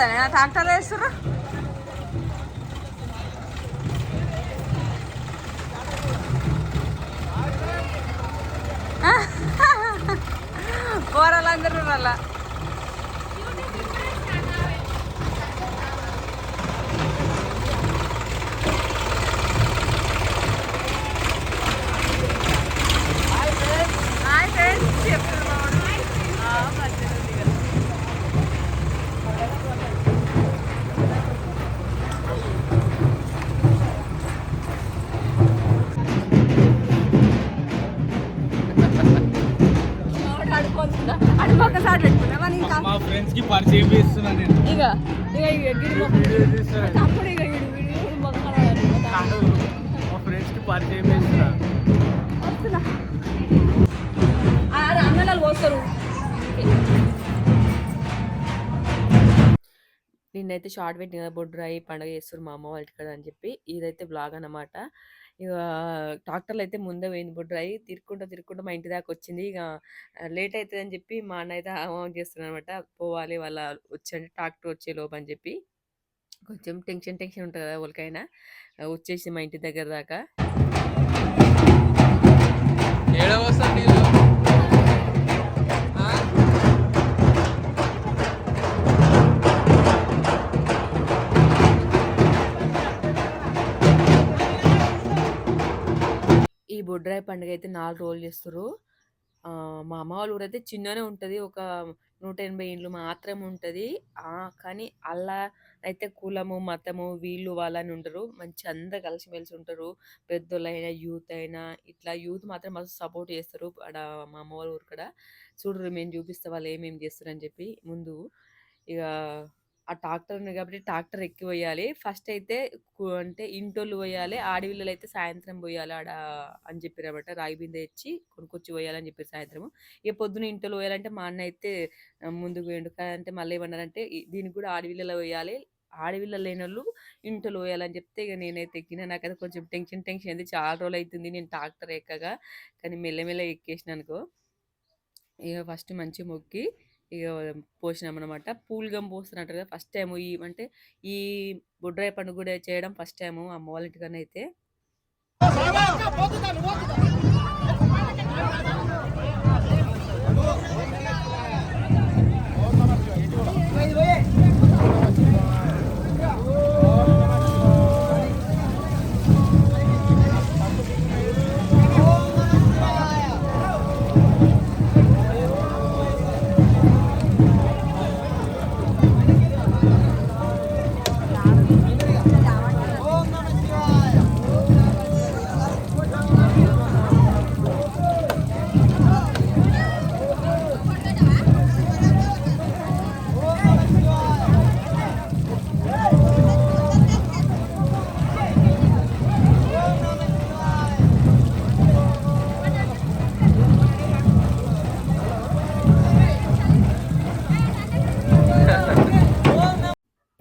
బరువు ఉంటుందని ట్రాక్టర్లో వేస్తుర్రు. కూరలందరూ వాళ్ళ హాయ్ ఫ్రెండ్స్కి పరిచయం చేస్తున్నా నేను. ఇక ఇక ఇక వీడియో. అప్పుడు మా ఫ్రెండ్స్కి పరిచయం చేస్తున్నా. వస్తున్నా. ఆడ అన్నలు పోస్తారు. నిన్నైతే షార్ట్ పెట్టిన కదా బొడ్రాయి పండగ చేస్తారు మా అమ్మ వాళ్ళ అని చెప్పి ఇదైతే బ్లాగ్ అన్నమాట. ఇక ట్రాక్టర్లు అయితే ముందే పోయింది బొడ్రాయి తిరుక్కుంటూ తిరుక్కుంటూ మా ఇంటి దాకా వచ్చింది. ఇక లేట్ అవుతుంది అని చెప్పి మా అన్న అయితే హోంవర్క్ చేస్తున్నాను అనమాట పోవాలి వాళ్ళ వచ్చి ట్రాక్టర్ వచ్చే లోపు అని చెప్పి. కొంచెం టెన్షన్ టెన్షన్ ఉంటుంది కదా వాళ్ళకైనా. వచ్చేసి మా ఇంటి దగ్గర దాకా. ఏడవ బొడ్రాయి పండుగ అయితే నాలుగు రోజులు చేస్తారు. మా అమ్మ వాళ్ళ ఊరైతే చిన్ననే ఉంటుంది. ఒక నూట ఎనభై ఇండ్లు మాత్రమే ఉంటుంది. కానీ అలా అయితే కులము మతము వీళ్ళు వాళ్ళని ఉండరు. మంచి అందరు కలిసిమెలిసి ఉంటారు. పెద్దోళ్ళైనా యూత్ అయినా ఇట్లా యూత్ మాత్రం మస్తు సపోర్ట్ చేస్తారు. ఆడ మా అమ్మ వాళ్ళ ఊరు కూడా. చూడరు మేము చూపిస్తే వాళ్ళు ఏమేమి చేస్తారు అని చెప్పి ముందు ఇక ఆ ట్రాక్టర్ ఉంది కాబట్టి ట్రాక్టర్ ఎక్కి పోయాలి ఫస్ట్ అయితే అంటే ఇంటోళ్ళు పోయాలి ఆడవిల్లలు అయితే సాయంత్రం పోయాలి ఆడ అని చెప్పారు అనమాట రాగి బిందె ఇచ్చి కొనుక్కొచ్చి పోయాలని చెప్పారు సాయంత్రం ఇక పొద్దున ఇంటోళ్ళు పోయాలంటే మా అన్న అయితే ముందుకు పోయిండు అంటే మళ్ళీ ఏమన్నారంటే దీనికి కూడా ఆడవిల్లలో పోయాలి. ఆడవిల్ల లేని వాళ్ళు ఇంట్లో పోయాలని చెప్తే ఇక నేనైతే ఎక్కిన. నాకైతే కొంచెం టెన్షన్ టెన్షన్ అయింది. చాలా రోజులు అవుతుంది నేను ట్రాక్టర్ ఎక్కగా. కానీ మెల్లమెల్ల ఎక్కేసిన అనుకో. ఇక ఫస్ట్ మంచి మొక్కి ఇక పోసినాం అనమాట పూలుగం పోస్తున్నట్టు కదా ఫస్ట్ టైం ఈ అంటే ఈ బుడ్రాయి పండుగ కూడా చేయడం ఫస్ట్ టైం అమ్మ వాళ్ళ ఇంటికన్నా అయితే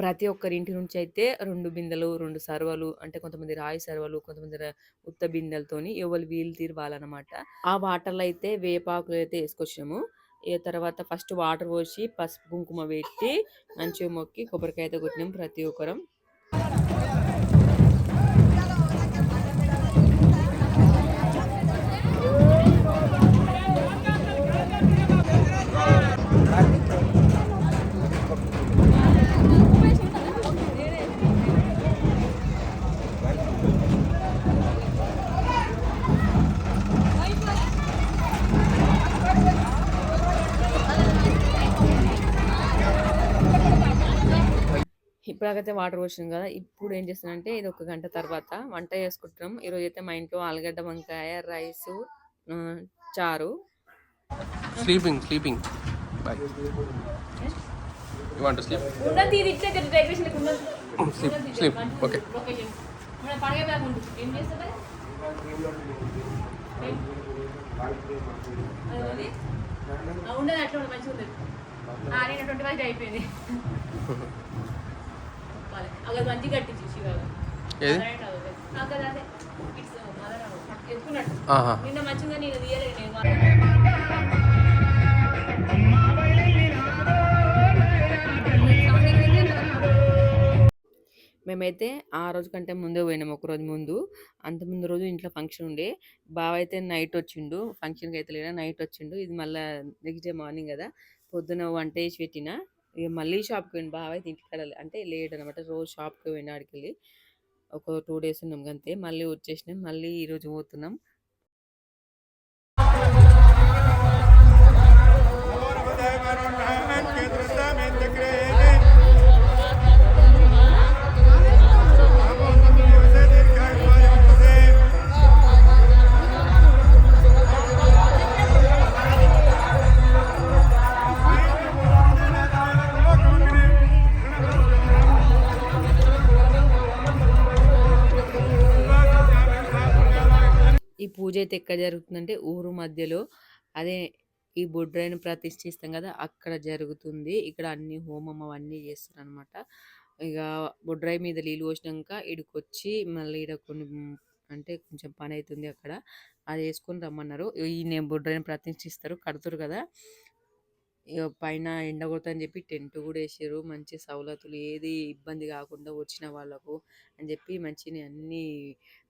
ప్రతి ఒక్కరి ఇంటి నుంచి అయితే రెండు బిందెలు రెండు సర్వలు అంటే కొంతమంది రాయి సర్వలు కొంతమంది ఉత్త బిందెలతోని ఎవరు వీలు తీరవాలన్నమాట. ఆ వాటర్లో అయితే వేపాకులు అయితే వేసుకొచ్చాము ఏ తర్వాత ఫస్ట్ వాటర్ పోసి పసుపు కుంకుమ పెట్టి మంచిగా మొక్కి కొబ్బరికాయ అయితే కొట్టినాం ప్రతి ఒక్కరం. ఇప్పటికైతే వాటర్ పోసినాం కదా ఇప్పుడు ఏం చేస్తున్నానంటే ఇది ఒక గంట తర్వాత వంట చేసుకుంటున్నాం. ఈరోజు అయితే మా ఇంట్లో ఆలుగడ్డ వంకాయ రైస్ చారు. Sleeping sleeping boy you want sleep ఉండదు ఇది ఇట్లే decoration sleep sleep okay location మన పండగ బ్యాగ్ ఉంటుంది ఏం చేస్తుంది ఉండదు అట్లా ఉండదు మంచిగా ఉండదు ఆ, నేను ట్వంటీ ఫైవ్ అయిపోయింది. కట్టించి ఏది? నిన్న మంచిగా నేను మేమైతే ఆ రోజు కంటే ముందే పోయినాం ఒక రోజు ముందు. అంత ముందు రోజు ఇంట్లో ఫంక్షన్ ఉండే. బావ అయితే నైట్ వచ్చిండు. ఫంక్షన్కి అయితే లేదా నైట్ వచ్చిండు. ఇది మళ్ళీ నెక్స్ట్ డే మార్నింగ్ కదా. పొద్దున వంట వేసి పెట్టిన. ఇక మళ్ళీ షాప్కి పోయిండు బావ అయితే ఇంటికి వెళ్ళాలి. అంటే లేట్ అనమాట రోజు షాప్కి పోయిన ఆడికి వెళ్ళి ఒక టూ డేస్ ఉన్నాం అంతే మళ్ళీ వచ్చేసినాం. మళ్ళీ ఈరోజు పోతున్నాం. అయితే ఎక్కడ జరుగుతుందంటే ఊరు మధ్యలో అదే ఈ బొడ్రాయిని ప్రతిష్ఠిస్తాం కదా అక్కడ జరుగుతుంది. ఇక్కడ అన్ని హోమం అవన్నీ చేస్తారు అనమాట ఇక బొడ్రాయి మీద నీళ్ళు పోసినాక ఇక్కడికి వచ్చి మళ్ళీ ఈడ కొన్ని అంటే కొంచెం పని అవుతుంది అక్కడ. అది వేసుకొని రమ్మన్నారు. ఈ నేను బొడ్రాయిని ప్రతిష్ఠిస్తారు కడతారు కదా. ఇక పైన ఎండ కొడతాని చెప్పి టెంట్ కూడా వేసారు మంచి సౌలతులు ఏది ఇబ్బంది కాకుండా వచ్చిన వాళ్ళకు అని చెప్పి మంచి అన్ని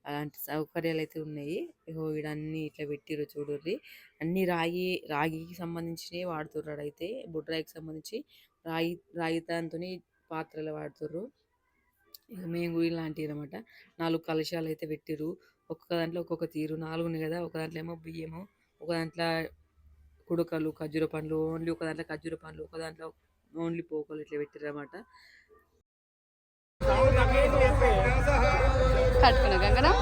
అలాంటి సౌకర్యాలు అయితే ఉన్నాయి. ఇగో ఈడ ఇట్లా పెట్టిర్రు చూడుర్రి. అన్ని రాగి రాగికి సంబంధించినవి వాడుతుర్రు అయితే. బుడ్రాయికి సంబంధించి రాగి రాగితాంతోని పాత్రలు వాడుతుర్రు. ఇక మేము కూడా ఇలాంటివి అనమాట నాలుగు కలశాలు అయితే పెట్టిర్రు. ఒక్కొక్క దాంట్లో ఒక్కొక్క తీరు. నాలుగు ఉన్నాయి కదా. ఒక దాంట్లో ఏమో బియ్యము ఒక దాంట్లో కుడకలు ఖర్జూర పండ్లు ఓన్లీ ఒక దాంట్లో ఖర్జూర పండ్లు ఒక దాంట్లో ఓన్లీ పోకలు ఇట్లా పెట్టిర్రు అనమాట కట్టుకున్నా గంగనా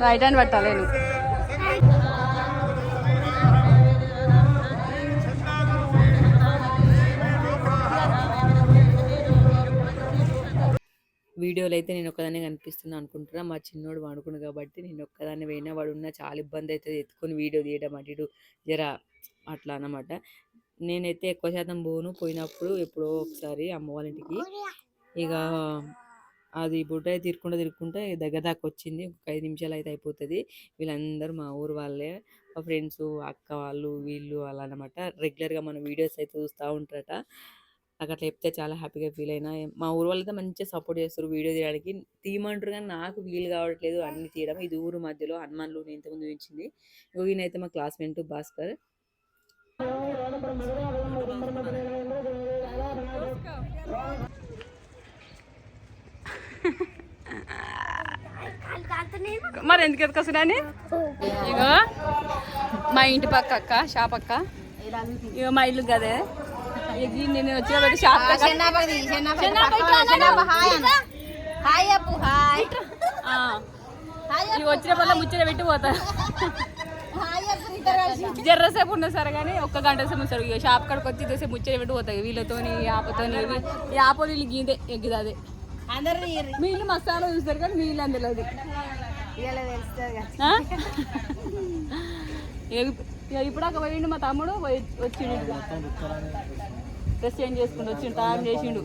రైట్ హ్యాండ్ పట్టాలి వీడియోలో అయితే నేను ఒక్కదాన్నే కనిపిస్తున్నా అనుకుంటున్నా. మా చిన్నోడు వాడుకును కాబట్టి నేను ఒక్కదాన్ని పోయినా వాడు ఉన్న చాలా ఇబ్బంది అవుతుంది ఎత్తుకొని వీడియో తీయడం అటు ఇటు జర అట్లా అనమాట నేనైతే ఎక్కువ శాతం పోను పోయినప్పుడు ఎప్పుడో ఒకసారి అమ్మ వాళ్ళ ఇంటికి ఇక అది బుట్ట తిరుక్కుంటూ తిరుక్కుంటే దగ్గర దాకా వచ్చింది. ఒక ఐదు నిమిషాలు అయితే అయిపోతుంది. వీళ్ళందరూ మా ఊరు వాళ్ళే మా ఫ్రెండ్స్ అక్క వాళ్ళు వీళ్ళు అలా అనమాట రెగ్యులర్గా మన వీడియోస్ అయితే చూస్తూ ఉంటారట. నాకు అట్లా చెప్తే చాలా హ్యాపీగా ఫీల్ అయినా. మా ఊరు వాళ్ళతో మంచిగా సపోర్ట్ చేస్తారు వీడియో తీయడానికి. తీయమంటారు కానీ నాకు వీలు కావట్లేదు అన్ని తీయడం. ఇది ఊరు మధ్యలో హనుమాన్లు నేను ఇంతకుముందు చూపించింది. ఇగో ఈయనైతే మా క్లాస్మేట్ భాస్కర్. మరి ఎందుకు ఎత్తుకొస్తున్నాను ఇగో మా ఇంటి పక్క అక్క షాప్ అక్క. ఇగో మా ఇల్లు కదే నేను వచ్చిన షాప్. హాయ్ అప్పు హాయ్. వచ్చిన వల్ల ముచ్చట పెట్టి పోతా. జర్రసేపు ఉన్నా సరే కానీ ఒక్క గంట సేపు ఉంటారు ఇక షాప్ కాడికి వచ్చి ఇదేసే ముచ్చట పెట్టి పోతాయి వీళ్ళతోని ఆపతోని ఈ ఆపో వీళ్ళు గీదే ఎగ్గిది అదే. ఇల్లు మసాలా చూస్తారు కానీ ఇల్లు అందులో అది. ఇప్పుడు అక్కడ పోయిండు మా తమ్ముడు వచ్చిండు. డ్రెస్ చేంజ్ చేసుకుంటూ వచ్చిండు తాను చేసిండు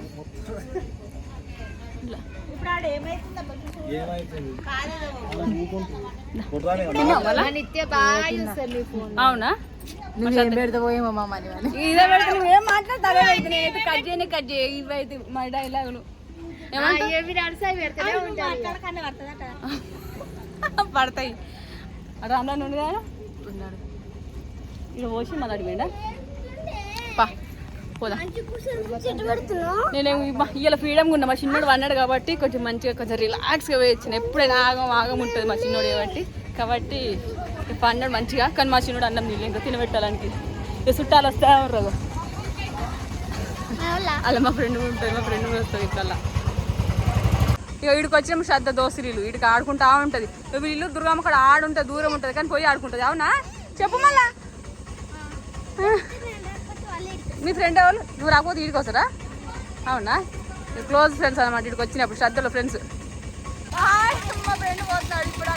అవునా? కట్ చేయని కట్ చేయ. ఇవైతే మా డైలాగులు పడతాయి. రాందా నుండి కదా పోసి మళ్ళీ అడిపోయిందా పా. పోదా. నేనేమో ఇలా ఫ్రీడమ్గా ఉన్నా. మా చిన్నోడు అన్నాడు కాబట్టి కొంచెం మంచిగా కొంచెం రిలాక్స్గా వేయించిన. ఎప్పుడైనా ఆగం ఆగం ఉంటుంది మా చిన్నోడు కాబట్టి. కాబట్టి ఇప్పుడు అన్నాడు మంచిగా. కానీ మా చిన్నోడు అన్నం నీళ్ళు ఇంకా తినబెట్టాలని ఇక చుట్టాలు వస్తే రాదు అలా మా ఫ్రెండ్ ఉంటుంది మా ఫ్రెండ్ వస్తుంది ఇట్లా ఇక వీడికి వచ్చిన శ్రద్ధ దోసిరీలు. వీడికి ఆడుకుంటా ఉంటుంది. వీళ్ళు దుర్గమ్మ కూడా ఆడుంటుంది దూరం ఉంటుంది కానీ పోయి ఆడుకుంటుంది. అవునా? చెప్పు మళ్ళా. మీ ఫ్రెండ్ ఎవరు? నువ్వు రాకపోతే వీడికి వస్తారా? అవునా? క్లోజ్ ఫ్రెండ్స్ అనమాట వీడికి వచ్చినప్పుడు శ్రద్ధలో ఫ్రెండ్స్ మా ఫ్రెండ్ పోతున్నాడు ఇప్పుడు.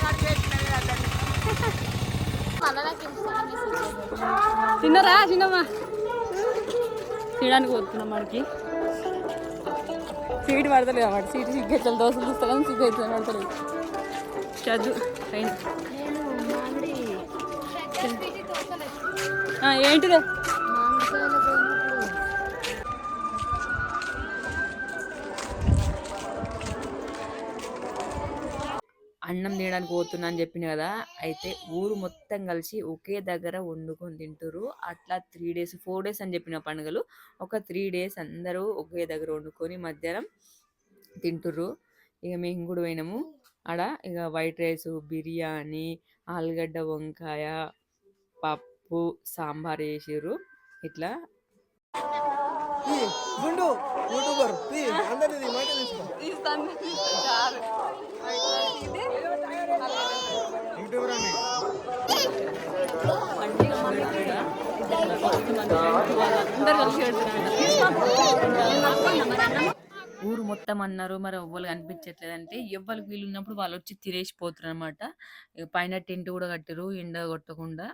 తిన్నరా చిన్నమ్మా? తినడానికి పోతున్నాం మనకి. సీట్ పడతలేదు అన్నమాట. సీట్ సిగ్గెచ్చలు దోశలు చూస్తా కానీ సిగ్గు అవుతుంది పడతలేదు. చదువు ఆ, ఏంటిదే? అన్నం తినడానికి పోతున్నా అని చెప్పిన కదా! అయితే ఊరు మొత్తం కలిసి ఒకే దగ్గర వండుకొని తింటారు అట్లా త్రీ డేస్ ఫోర్ డేస్ అని చెప్పిన పండుగలు. ఒక త్రీ డేస్ అందరూ ఒకే దగ్గర వండుకొని మధ్యాహ్నం తింటుర్రు. ఇక మేము కూడా పోయినాము. ఆడ ఇక వైట్ రైస్ బిర్యానీ ఆలుగడ్డ వంకాయ పప్పు సాంబార్ వేసిర్రు ఇట్లా. గుండు యూట్యూబర్ అందరిది మాట ఊరు మొత్తం అన్నారు మరి ఎవ్వరు కనిపించట్లేదంటే ఎవ్వరికి వీలు ఉన్నప్పుడు వాళ్ళు వచ్చి తిరేసిపోతారు అనమాట పైన టెంట్ కూడా కట్టారు ఎండ కొట్టకుండా.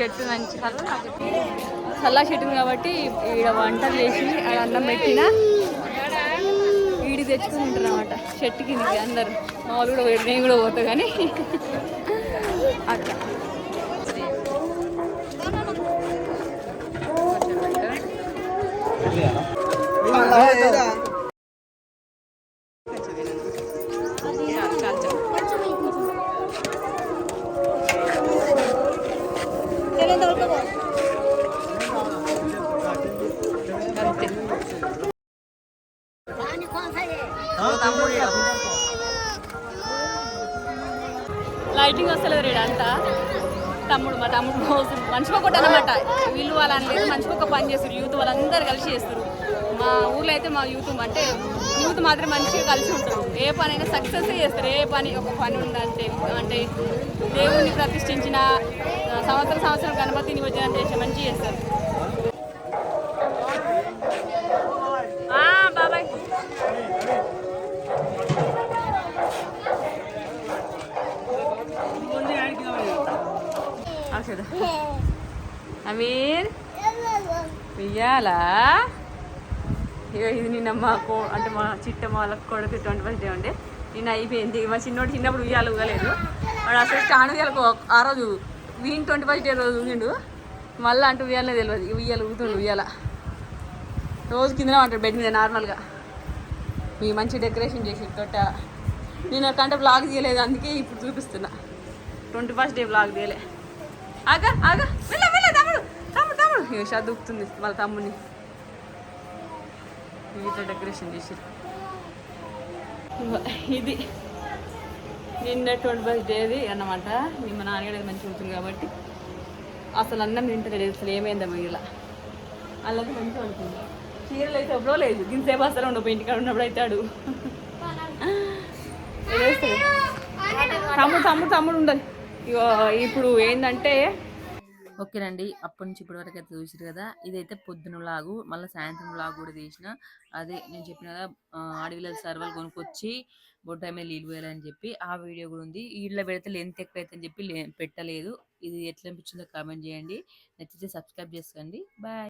చెట్టు మంచి చల్ల చెట్టు కాబట్టి ఈడ వంటలు చేసి ఆడ అన్నం పెట్టిన ఈడి తెచ్చుకుని ఉంటారు అనమాట చెట్టు కిందకి అందరు. మా వాళ్ళు కూడా నేను కూడా పోతా కానీ. అట్లా. అంతే మా తమ్ముడు ఒకటి అనమాట వీళ్ళు వాళ్ళని లేదు మనిషికి ఒక పని చేస్తారు. యూత్ వాళ్ళందరూ కలిసి చేస్తారు. మా ఊర్లో అయితే మా యూత్ అంటే యూత్ మాత్రం మంచిగా కలిసి ఉంటారు. ఏ పని అయినా సక్సెస్ చేస్తారు. ఏ పని ఒక పని ఉందంటే అంటే దేవుణ్ణి ప్రతిష్ఠించిన సంవత్సరం సంవత్సరం గణపతి నిమజ్జనం చేసి మంచిగా చేస్తారు ఆ, బాబాయ్ అమీర్. ఇయ్యాలా? ఇక ఇది నిన్న మా కో అంటే మా చిట్టమ్మ వాళ్ళ కొడుకు ట్వంటీ ఫస్ట్ డే ఉండే నిన్న అయిపోయింది. మా చిన్నోడు చిన్నప్పుడు ఉయ్యాలు ఊగలేదు. వాడు అసలు స్టాండ్ ఉయ్యాలకు ఆ రోజు వీన్ ట్వంటీ ఫస్ట్ డే రోజు ఊగిండు? మళ్ళీ అంటూ ఉయ్యాలనే తెలియదు ఉయ్యాలు ఊగుతుండు ఉయ్యాల. రోజు కిందనే ఉంటాడు బెడ్ మీద నార్మల్గా. మీ మంచి డెకరేషన్ చేసి తోట. నేను కంటే బ్లాగ్ తీయలేదు అందుకే ఇప్పుడు చూపిస్తున్నా. ట్వంటీ ఫస్ట్ డే బ్లాగ్ తీయలే. ఆగా ఆగా. వెళ్ళ వెళ్ళ తమ్ముడు తమ్ముడు తమ్ముడు. ఇక దూకుతుంది వాళ్ళ తమ్ముడిని. ఇట్లా డెకరేషన్ చేసారు ఇది నిన్న ట్వంటీ ఫస్ట్ డేది అన్నమాట. నిన్న మా నాన్నగారు మంచి ఉంటుంది కాబట్టి అసలు అన్నం తింటలేదు అసలు ఏమైందా ఇలా. అలాగే మంచిగా ఉంటుంది చీరలు అయితే ఎప్పుడో లేదు. ఇంతసేపు అసలు ఉండవు ఇంటికాడ ఉన్నప్పుడు అవుతాడు తమ్ముడు తమ్ముడు తమ్ముడు ఉండాలి ఇప్పుడు ఏంటంటే ఓకేనండి అప్పటి నుంచి ఇప్పటి వరకు అయితే చూసారు కదా ఇదైతే పొద్దున లాగు మళ్ళీ సాయంత్రం లాగు కూడా తీసిన అదే నేను చెప్పిన కదా ఆ, అడవిలో సర్వలు కొనుక్కొచ్చి బొడ్డ మీద నీళ్ళు పోయాలని చెప్పి ఆ వీడియో కూడా ఉంది. వీళ్ళ పెడితే లెంత్ ఎక్కువ అయితే అని చెప్పి పెట్టలేదు. ఇది ఎట్లా అనిపించిందో కామెంట్ చేయండి. నచ్చితే సబ్స్క్రైబ్ చేసుకోండి. బాయ్